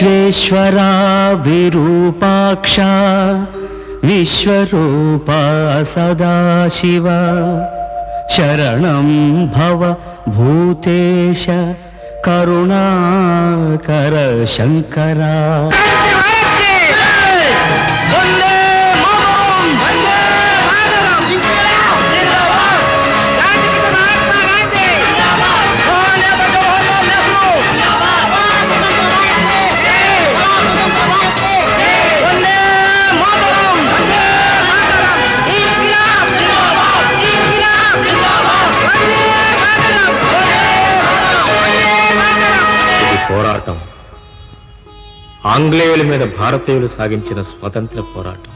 విశ్వేశ్వరా విరూపాక్ష విశ్వరూపా సదాశివ శరణం భవ భూతేశ కరుణాకర శంకరా. ఆంగ్లేయుల మీద భారతీయులు సాగించిన స్వాతంత్ర పోరాటం.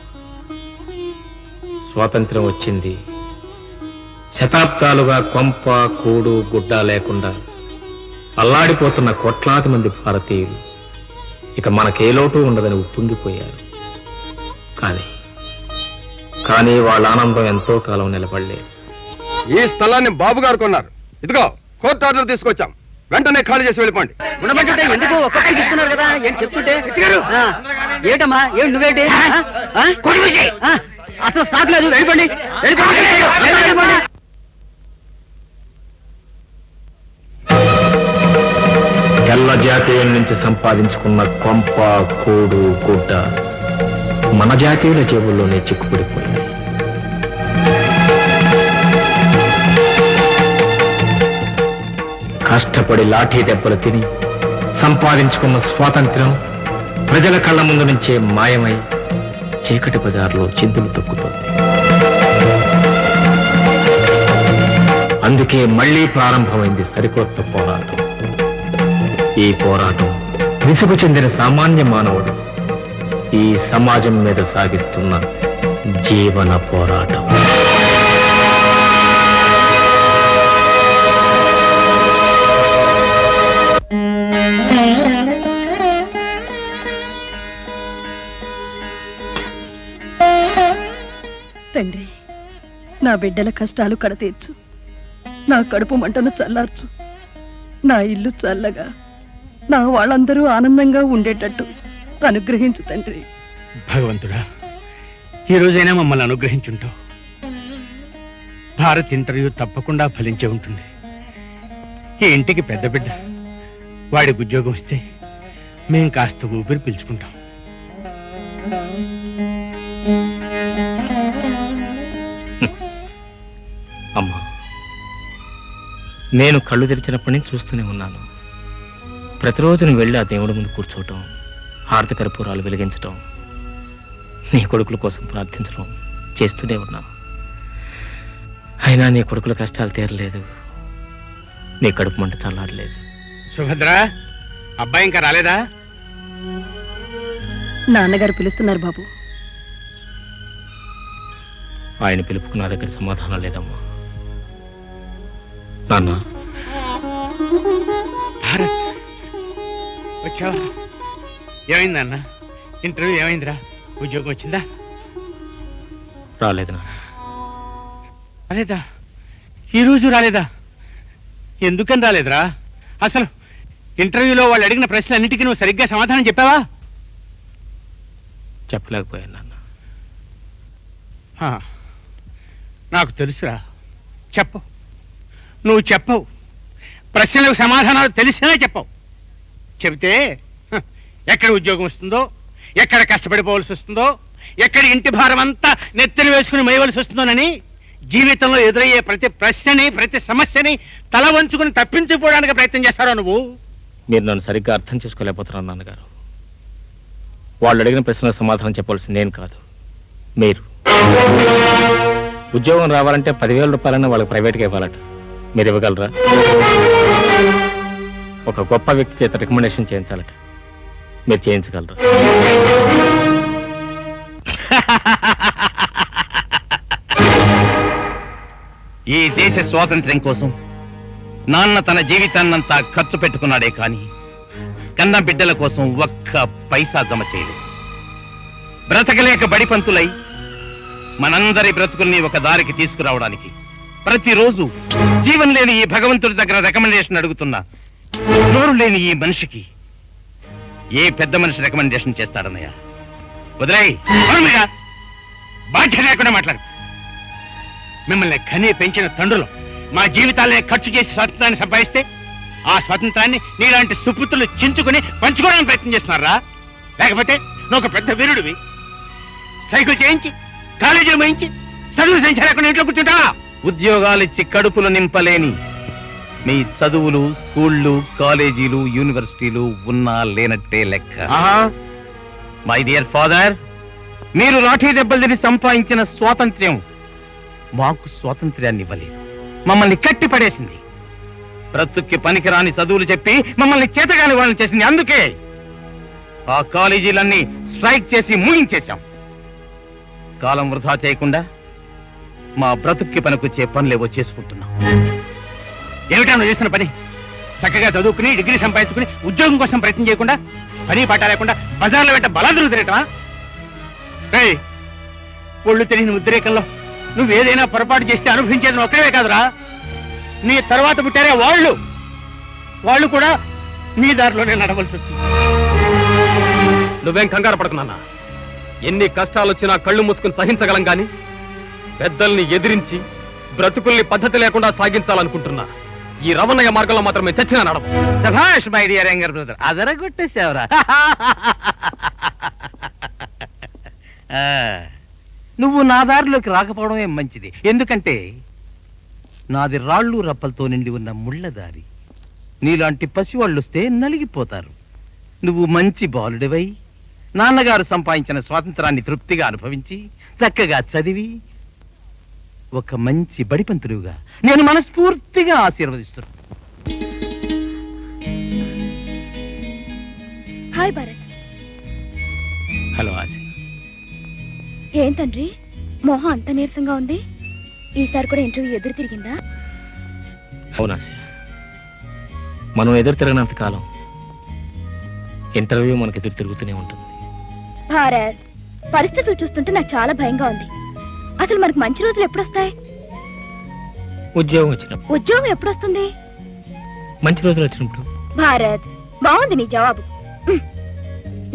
స్వాతంత్రం వచ్చింది. శతాబ్దాలుగా కొంప కూడు గుడ్డ లేకుండా అల్లాడిపోతున్న కోట్లాది మంది భారతీయులు ఇక మనకే లోటు ఉండదని ఉప్పొంగిపోయారు. కానీ కానీ వాళ్ళ ఆనందం ఎంతో కాలం నిలబడలేదు. ఈ స్థలాన్ని బాబు గారు కొన్నారు. ఇదిగో కోర్టు ఆర్డర్ తీసుకొచ్చాం. వెంటనే ఖాళీ చేసి వెళ్ళిపోండి. ఉండమంటుంటే ఎందుకు ఒక్కొక్కరికి ఇస్తున్నారు కదా ఏం చెప్తుంటే? ఆ, ఏటమ్మా? ఏం నువ్వేంటి? ఆ? ఆ? ఆ, అసలు స్టాక్ లేదు. వెళ్ళిపోండి. వెళ్ళిపోండి. వెళ్ళిపోండి. తెల్ల జాతీయుల నుంచి సంపాదించుకున్న కొంప కూడు గుడ్డ మన జాతీయుల జేబుల్లోనే చిక్కుపడిపోయాయి కష్టపడి లాఠీ దెబ్బలు తిని సంపాదించుకున్న స్వాతంత్రం ప్రజల కళ్ళ ముందు నుంచే మాయమై చీకటి బజార్లో చిందులు తొక్కుతోంది. అందుకే మళ్ళీ ప్రారంభమైంది సరికొత్త పోరాటం. ఈ పోరాటం విసుగు చెందిన సామాన్య మానవుడు ఈ సమాజం మీద సాగిస్తున్న జీవన పోరాటం. నా బిడ్డల కష్టాలు కడతీర్చు. నా కడుపు మంటను చల్లార్చు. నా ఇల్లు చల్లగా. నా వాళ్ళందరూ ఆనందంగా ఉండేటట్టు అనుగ్రహించు తండ్రి. భగవంతుడా ఈ రోజైనా మమ్మల్ని అనుగ్రహించుంటావు. భారత్ ఇంటర్వ్యూ తప్పకుండా ఫలించే ఉంటుంది. ఈ ఇంటికి పెద్ద బిడ్డ వాడికి ఉద్యోగం వస్తే మేం కాస్త ఊపిరి పీల్చుకుంటాం. అమ్మా నేను కళ్ళు తెరిచినప్పటి నుంచి చూస్తూనే ఉన్నాను. ప్రతిరోజు నువ్వు వెళ్ళి ఆ దేవుడి ముందు కూర్చోవటం హారతి కర్పూరాలు వెలిగించటం నీ కొడుకుల కోసం ప్రార్థించడం చేస్తూనే ఉన్నావు అయినా నీ కొడుకుల కష్టాలు తీరలేదు. నీ కడుపు మంట చల్లారలేదు. సుభద్ర అబ్బాయి ఇంకా రాలేదా? నాన్నగారు పిలుస్తున్నారు బాబు. ఆయన పిలుపుకు నా దగ్గర సమాధానం లేదమ్మా. నాన్న భారత్ వచ్చావా? ఏమైందన్న? ఇంటర్వ్యూ ఏమైందిరా? ఉద్యోగం వచ్చిందా? రాలేదు నాన్న రాలేదా? ఈ రోజు రాలేదా? ఎందుకని రాలేదురా? అసలు ఇంటర్వ్యూలో వాళ్ళు అడిగిన ప్రశ్నలన్నిటికీ నువ్వు సరిగ్గా సమాధానం చెప్పావా? చెప్పలేకపోయాను నాన్న నాకు తెలుసురా. చెప్పు. నువ్వు చెప్పవు. ప్రశ్నలకు సమాధానాలు తెలిసినా చెప్పవు. చెబితే ఎక్కడ ఉద్యోగం వస్తుందో ఎక్కడ కష్టపడిపోవలసి వస్తుందో ఎక్కడ ఇంటి భారం అంతా నెత్తిన వేసుకుని మేయవలసి వస్తుందోనని జీవితంలో ఎదురయ్యే ప్రతి ప్రశ్నని ప్రతి సమస్యని తల వంచుకుని తప్పించుకోవడానికి ప్రయత్నం చేస్తారో నువ్వు? మీరు నన్ను సరిగ్గా అర్థం చేసుకోలేకపోతున్నాను నాన్నగారు. వాళ్ళు అడిగిన ప్రశ్నలకు సమాధానం చెప్పవలసింది నేను కాదు మీరు. ఉద్యోగం రావాలంటే పదివేల రూపాయలన్నా వాళ్ళకి ప్రైవేట్గా ఇవ్వాలట. మీరు ఇవ్వగలరా ఒక గొప్ప వ్యక్తి చేత రికమెండేషన్ చేయించాలట. మీరు చేయించగలరా? ఈ దేశ స్వాతంత్ర్యం కోసం నాన్న తన జీవితాన్నంతా ఖర్చు పెట్టుకున్నాడే కానీ కన్న బిడ్డల కోసం ఒక్క పైసా జమ చేయలేదు. బ్రతకలేక బడిపంతులై మనందరి బ్రతుకుల్ని ఒక దారికి తీసుకురావడానికి ప్రతిరోజు జీవం లేని ఈ భగవంతుడి దగ్గర రికమెండేషన్ అడుగుతున్నా. నోరు లేని ఈ మనిషికి ఏ పెద్ద మనిషి రికమెండేషన్ చేస్తాడన్నయ్య? వదిలేయ్. బాధ్యత లేకుండా మాట్లాడు. మిమ్మల్ని కని పెంచిన తండ్రులు మా జీవితాలనే ఖర్చు చేసి స్వాతంత్రాన్ని సంపాదిస్తే ఆ స్వాతంత్రాన్ని నీలాంటి సుపుత్రులు చించుకుని పంచుకోవడానికి ప్రయత్నం చేస్తున్నారా? లేకపోతే నువ్వు ఒక పెద్ద వీరుడివి. సైకిల్ చేయించి కాలేజీలు వేయించి చదువు సంఖ్య ఇంట్లో కూర్చుంటావా? ఉద్యోగాలిచ్చి కడుపులు నింపలేని. మీ చదువులు స్కూళ్ళు కాలేజీలు యూనివర్సిటీలు ఉన్నా లేనట్టే లెక్క. మై డియర్ ఫాదర్ మీరు లాఠీ దెబ్బలు తిని సంపాదించిన స్వాతంత్ర్యం మాకు స్వాతంత్ర్యాన్ని ఇవ్వలేదు మమ్మల్ని కట్టి పడేసింది బ్రతుక్కి పనికిరాని చదువులు చెప్పి మమ్మల్ని చేతగాని వాళ్ళని చేసింది. అందుకే ఆ కాలేజీలన్నీ స్ట్రైక్ చేసి ముగించేశాం కాలం వృధా చేయకుండా మా బ్రతుక్కి పనికొచ్చే పనులేవో చేసుకుంటున్నాం. ఏమిటా నువ్వు చేస్తున్న పని? చక్కగా చదువుకుని డిగ్రీ సంపాదించుకుని ఉద్యోగం కోసం ప్రయత్నం చేయకుండా పని పాట లేకుండా బజార్లో వెంట బలాదులు తిరగటమా? రేయ్, ఒళ్ళు తెలియని ఉద్రేకంలో. నువ్వు ఏదైనా పొరపాటు చేస్తే అనుభవించేది ఒక్కడే కాదురా. నీ తర్వాత పుట్టారే వాళ్ళు. వాళ్ళు కూడా నీ దారిలోనే నడవలసి వస్తుంది. నువ్వేం కంగారు పడుకున్నా ఎన్ని కష్టాలు వచ్చినా కళ్ళు మూసుకుని సహించగలం కానీ పెద్దల్ని ఎదిరించి బ్రతుకుల్ని పద్ధతి లేకుండా సాగించాలనుకుంటున్నా. ఈ రవణయ్య మార్గంలో మాత్రమే చచ్చిన నడవ. సభాష్ మై డియర్ యంగర్ బ్రదర్ అదరగొట్టేసావురా ఆ, నువ్వు నా దారిలోకి రాకపోవడమే మంచిది? ఎందుకంటే నాది రాళ్ళు రప్పలతో నిండి ఉన్న ముళ్ళ దారి. నీలాంటి పసివాళ్ళు వస్తే నలిగిపోతారు. నువ్వు మంచి బాలుడివై నాన్నగారు సంపాదించిన స్వాతంత్రాన్ని తృప్తిగా అనుభవించి చక్కగా చదివి ఒక మంచి బడిపంతులుగా నేను మనస్ఫూర్తిగా ఆశీర్వదిస్తున్నాను హాయ్ భరత్. హలో ఆశ. ఏం తండ్రి? మొహం అంత నీరసంగా ఉంది. ఈసారి కూడా ఇంటర్వ్యూ ఎదురు తిరిగిందా? అవును మనం ఎదురు తిరగనంత కాలం ఇంటర్వ్యూ మనకు ఎదురు తిరుగుతూనే ఉంటుంది. భారత్ పరిస్థితులు చూస్తుంటే నాకు చాలా భయంగా ఉంది. అసలు మనకు మంచి రోజులు ఎప్పుడు వస్తాయి ఉద్యోగం వచ్చినప్పుడు. ఉద్యోగం ఎప్పుడు వస్తుంది మంచి రోజులు వచ్చినప్పుడు. భారత్ బాగుంది నీ జవాబు.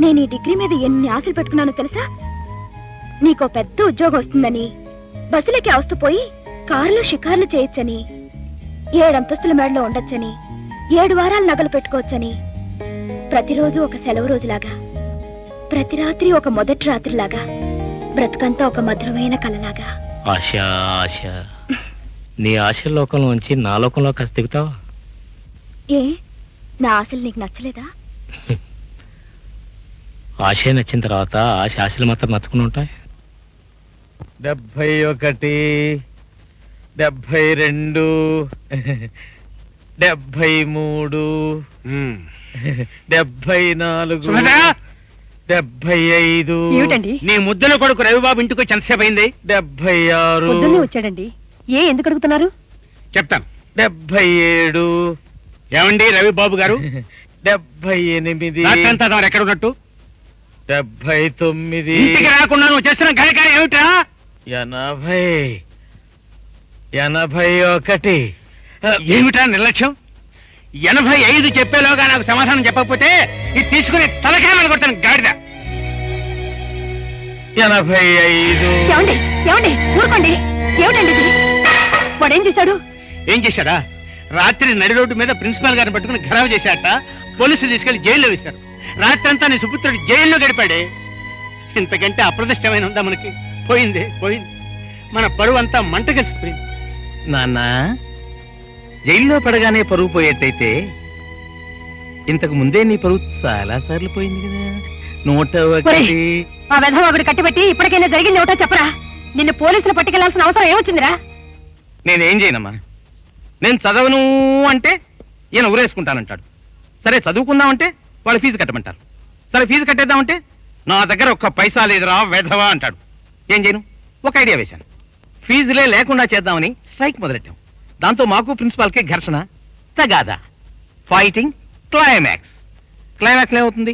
నేను ఈ డిగ్రీ మీద ఎన్ని ఆశలు పెట్టుకున్నానో తెలుసా? నీకో పెద్ద ఉద్యోగం వస్తుందని. బస్సులకి అవస్థపోయి కారులో షికార్లు చేయొచ్చని. ఏడంతస్తుల మేడలో ఉండొచ్చని. ఏడు వారాలు నగలు పెట్టుకోవచ్చని. ప్రతిరోజు ఒక సెలవు రోజులాగా. ప్రతి రాత్రి ఒక మొదటి రాత్రిలాగా. బ్రతుకంతా ఒక మధురమైన కలలాగా. ఆశ ఆశ. నీ ఆశ లోకంలోంచి నా లోకంలో కాస్త దిగుతావా? ఏ? నా ఆశలు నీకు నచ్చలేదా? ఆశ నచ్చిన తర్వాత ఆశ ఆశలు మాత్రం నచ్చుకుని ఉంటాయి. డెబ్భై ఒకటి డెబ్భై రెండు డెబ్భై మూడు డెబ్భై నాలుగు. ఐదు. ఏమిటండి? నీ ముద్దల కొడుకు రవిబాబు ఇంటికి వచ్చి ఎంతసేపు అయింది? డెబ్భై ఆరు. పొద్దున్నే వచ్చాడండి. ఏ ఎందుకు అడుగుతున్నారు? చెప్తాను. డెబ్భై ఏడు. ఏమండి రవిబాబు గారు? డెబ్భై ఎనిమిది. రాత్రంతా తమరు ఎక్కడ ఉన్నట్టు డెబ్భై తొమ్మిది. ఇంటికి రాకుండా నువ్వు చేస్తున్న కార్యకారం ఏమిటా ఎనభై. ఎనభై ఒకటి. ఏమిటా నిర్లక్ష్యం? ఎనభై ఐదు చెప్పేలోగా నాకు సమాధానం చెప్పకపోతే ఇది తీసుకుని తలకాయలు కొట్టాను గాడిద. ఎనభై ఐదు. ఏమండి ఏమండి ఊరుకోండి ఏమిటండి ఇది? వాడేం చేశాడు? ఏం చేశాడా? రాత్రి నడి రోడ్డు మీద ప్రిన్సిపాల్ గారిని పట్టుకుని ఖరాబు చేశాట పోలీసులు తీసుకెళ్ళి జైల్లో వేశారు. రాత్రి అంతా నీ సుపుత్రుడు జైల్లో గడిపాడే. ఇంతకంటే అప్రదిష్టమైన ఉందా మనకి? పోయింది పోయింది. మన పరువు అంతా మంట కలిసిపోయింది. నాన్న జైల్లో పడగానే పరుగు పోయేట్టయితే ఇంతకు ముందే నీ పరువు చాలా సార్లు పోయింది కదా. నూట ఒకటి. ఆ కట్టిపెట్టి ఇప్పటికైనా జరిగింది ఏమిటో చెప్పరా. నిన్ను పోలీసులు పట్టుకెళ్ళాల్సిన అవసరం ఏమొచ్చిందిరా? నేనేం చేయనమ్మా? నేను చదవను అంటే ఈయన ఊరేసుకుంటానంటాడు. సరే చదువుకుందామంటే వాళ్ళు ఫీజు కట్టమంటారు. సరే ఫీజు కట్టేద్దామంటే నా దగ్గర ఒక్క పైసా లేదురా వెధవా అంటాడు. ఏం చేయను? ఒక ఐడియా వేశాను. ఫీజులే లేకుండా చేద్దామని స్ట్రైక్ మొదలెట్టాం. దాంతో మాకు ప్రిన్సిపాల్కి ఘర్షణ తగాదా. ఫైటింగ్ క్లైమాక్స్ క్లైమాక్స్ ఏమవుతుంది?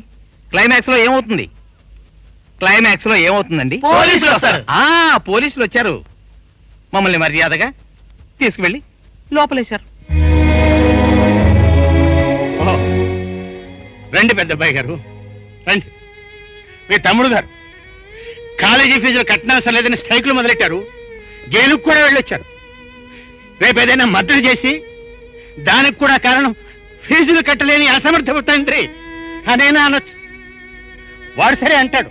క్లైమాక్స్లో ఏమవుతుంది? క్లైమాక్స్లో ఏమవుతుందండి? పోలీసులు వస్తారు. ఆ పోలీసులు వచ్చారు. మమ్మల్ని మర్యాదగా తీసుకువెళ్ళి లోపలేశారు. ఓహో. రండి పెద్ద అబ్బాయి గారు. రండి. మీ తమ్ముడు గారు. కాలేజీ ఫీజులు కట్టనవసరం లేదని స్ట్రైకులు మొదలెట్టారు. జైలుకు కూడా వెళ్ళొచ్చారు. రేపు ఏదైనా మద్దతు చేసి దానికి కూడా కారణం ఫీజులు కట్టలేని అసమర్థ తండ్రి అనేనా అనొచ్చు. వాడు సరే అంటాడు.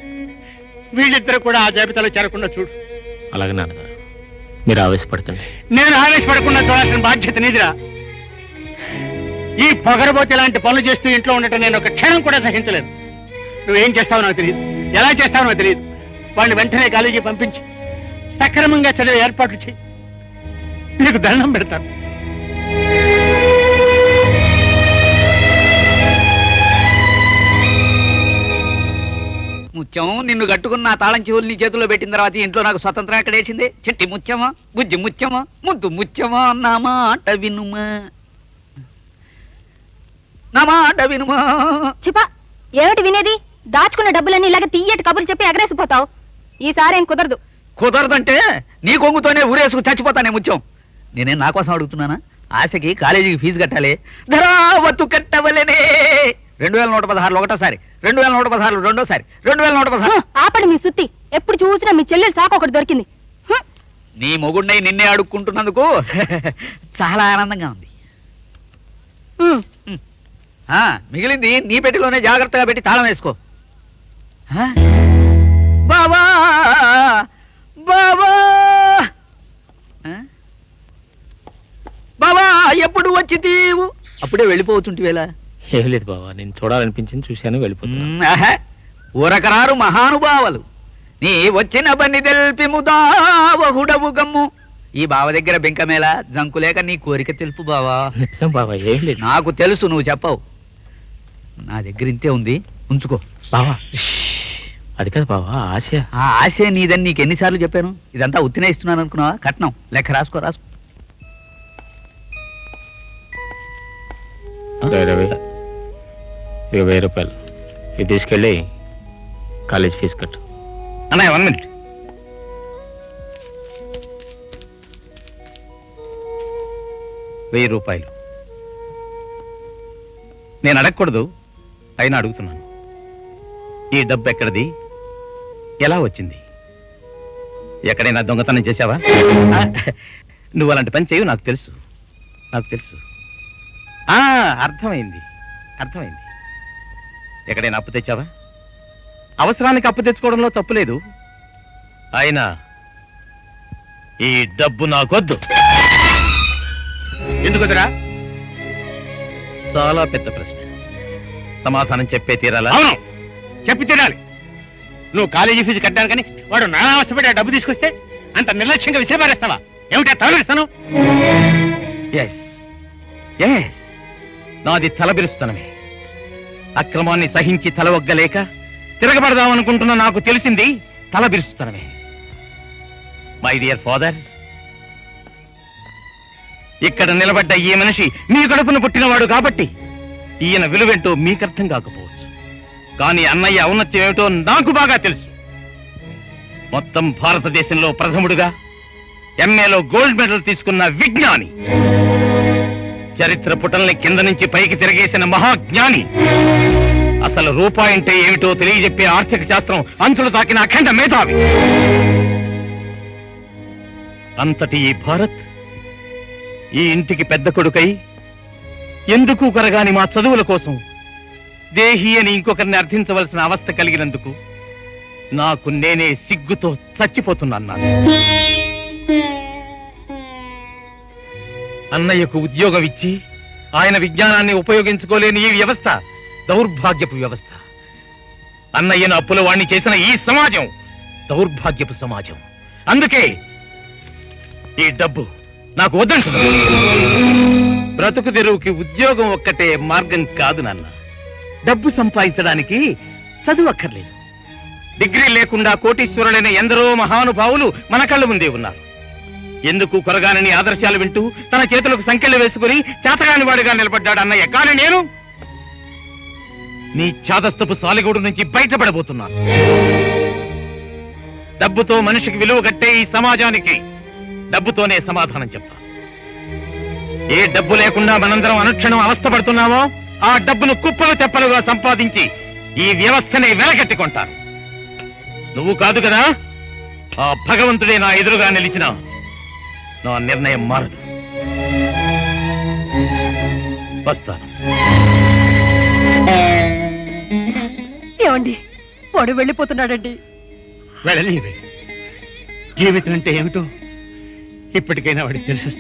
వీళ్ళిద్దరు కూడా ఆ జాబితాలో చేరకుండా చూడు. అలాగే నాన్నగారు మీరు ఆవేశపడకండి. నేను ఆవేశపడకుండా చూడాల్సిన బాధ్యత నీదిరా. ఈ పొగరబోతే ఇలాంటి పనులు చేస్తూ ఇంట్లో ఉండటం నేను ఒక క్షణం కూడా సహించలేదు నువ్వేం చేస్తావో నాకు తెలియదు. ఎలా చేస్తావో నాకు తెలియదు. వాడిని వెంటనే కాలేజీ పంపించి సక్రమంగా చదివే ఏర్పాట్లు చేయి నీకు దండం పెడతాను ముత్యం నిన్ను కట్టుకున్న తాళం చెవులు నీ చేతిలో పెట్టిన తర్వాత ఇంట్లో నాకు స్వతంత్రం ఎక్కడేసింది చెట్టి ముత్యమా? బుజ్జి ముత్యమా? ముద్దు ముత్యమా? నా మాట వినుమా. నా మాట వినుమా. చిపా ఏమిటి వినేది? దాచుకున్న డబ్బులన్నీ ఇలాగ తీయటి కబుర్లు చెప్పి ఎగరేసిపోతావు. ఈసారి ఏం కుదరదు. కుదరదంటే నీ కొంగుతోనే ఊరేసుకు చచ్చిపోతానే ముత్యం. నేనే నా కోసం అడుగుతున్నానా? ఆశకి కాలేజీకి ఫీజు కట్టాలి. ధరావత్తు కట్టవలనే. రెండు వేల నూట పదహారులు ఒకటోసారి రెండు వేల నూట పదహారులు రెండోసారి రెండు వేల నూట పదహారు. ఆపండి మీ సుత్తి. ఎప్పుడు చూసినా మీ చెల్లెలు సాకు ఒకటి దొరికింది. నీ మొగుడినై నిన్నే అడుక్కుంటున్నందుకు చాలా ఆనందంగా ఉంది. మిగిలింది నీ పెట్టిలోనే జాగ్రత్తగా పెట్టి తాళం వేసుకో. అప్పుడే వెళ్ళిపోతుంటివేలా ఏం లేదు బాబా నేను చూడాలనిపించింది చూశాను ఆహా. ఊరకరారు మహానుభావులు. నీ వచ్చిన పని తెల్పి ముదావహుడవు గమ్ము. ఈ బావ దగ్గర బెంకమేళ జంకులేక నీ కోరిక తెలుపు బావా. నిజం బాబా ఏం లేదు. నాకు తెలుసు నువ్వు చెప్పవు. నా దగ్గర ఇంతే ఉంది ఉంచుకో. బావా అది కాదు బావా ఆశ. ఆ ఆశే నీదని నీకు ఎన్నిసార్లు చెప్పాను? ఇదంతా ఉత్తినే ఇస్తున్నాను అనుకున్నావా? కట్నం లెక్క రాసుకో రాసుకో. రే రవి ఇక వెయ్యి రూపాయలు. ఇది తీసుకెళ్ళి కాలేజ్ ఫీజు కట్టు. అన్నయ్య వన్ మినిట్ వెయ్యి రూపాయలు. నేను అడగకూడదు అయినా అడుగుతున్నాను. ఈ డబ్బు ఎక్కడిది? ఎలా వచ్చింది? ఎక్కడైనా దొంగతనం చేశావా? నువ్వు అలాంటి పని చేయవు నాకు తెలుసు. నాకు తెలుసు. ఆ, అర్థమైంది. అర్థమైంది. ఎక్కడైనా అప్పు తెచ్చావా? అవసరానికి అప్పు తెచ్చుకోవడంలో తప్పు లేదు. అయినా ఈ డబ్బు నాకొద్దు. ఎందుకుదరా చాలా పెద్ద ప్రశ్న. సమాధానం చెప్పే తీరాలా? అవును. చెప్పి తినాలి నువ్వు కాలేజీ ఫీజు కట్టాను కానీ వాడు నా అవస్థపడి ఆ డబ్బు తీసుకొస్తే అంత నిర్లక్ష్యంగా విసిరిపారేస్తావా? ఏమిటా తలనిస్తాను ఎస్ ఎస్ నాది తలబిరుస్తనమే అక్రమాన్ని సహించి తల ఒగ్గలేక తిరగబడదామనుకుంటున్న నాకు తెలిసింది తలబిరుస్తనమే మై డియర్ ఫాదర్ ఇక్కడ నిలబడ్డ ఈ మనిషి మీ గడుపున పుట్టినవాడు కాబట్టి ఈయన విలువేంటో మీకు అర్థం కాకపోవచ్చు. కానీ అన్నయ్య ఔన్నత్యం ఏమిటో నాకు బాగా తెలుసు. మొత్తం భారతదేశంలో ప్రథముడుగా ఎంఏలో గోల్డ్ మెడల్ తీసుకున్న విజ్ఞాని. చరిత్ర పుటల్ని కింద నుంచి పైకి తిరగేసిన మహాజ్ఞాని. అసలు రూపాయి అంటే ఏమిటో తెలియజెప్పే ఆర్థిక శాస్త్రం అంచులు తాకిన అఖండ మేధావి. అంతటి ఈ భారత్ ఈ ఇంటికి పెద్ద కొడుకై ఎందుకు కరగాని మా చదువుల కోసం? దేహి అని ఇంకొకరిని అర్థించవలసిన అవస్థ కలిగినందుకు నాకు నేనే సిగ్గుతో చచ్చిపోతున్నాను. నాన్న. అన్నయ్యకు ఉద్యోగం ఇచ్చి ఆయన విజ్ఞానాన్ని ఉపయోగించుకోలేని ఈ వ్యవస్థ దౌర్భాగ్యపు వ్యవస్థ. అన్నయ్యను అప్పుల వాణ్ణి చేసిన ఈ సమాజం దౌర్భాగ్యపు సమాజం. అందుకే ఈ డబ్బు నాకు వద్దంటున్నా. బ్రతుకు తెరువుకి ఉద్యోగం ఒక్కటే మార్గం కాదు నాన్న. డబ్బు సంపాదించడానికి చదువు అక్కర్లేదు. డిగ్రీ లేకుండా కోటీశ్వరులైన ఎందరో మహానుభావులు మన కళ్ళ ముందే ఉన్నారు. ఎందుకు కొరగానని ఆదర్శాలు వింటూ తన చేతులకు సంఖ్యలు వేసుకుని చేతగాని వాడిగా నిలబడ్డాడు అన్నయ్య. కానీ నేను నీ చాదస్తపు సాలిగూడు నుంచి బయటపడబోతున్నాను. డబ్బుతో మనిషికి విలువ కట్టే ఈ సమాజానికి డబ్బుతోనే సమాధానం చెప్తా. ఏ డబ్బు లేకుండా మనందరం అనుక్షణం అవస్థపడుతున్నామో ఆ డబ్బును కుప్పలు తెప్పలుగా సంపాదించి ఈ వ్యవస్థని వెలకట్టుకుంటాను నువ్వు కాదు కదా ఆ భగవంతుడే నా ఎదురుగా నిలిచిన నా నిర్ణయం మారదు. వస్తాను. ఏమండి? వాడు వెళ్ళిపోతున్నాడండి. వెళ్ళనివే జీవితం అంటే ఏమిటో ఇప్పటికైనా వాడికి తెలిసి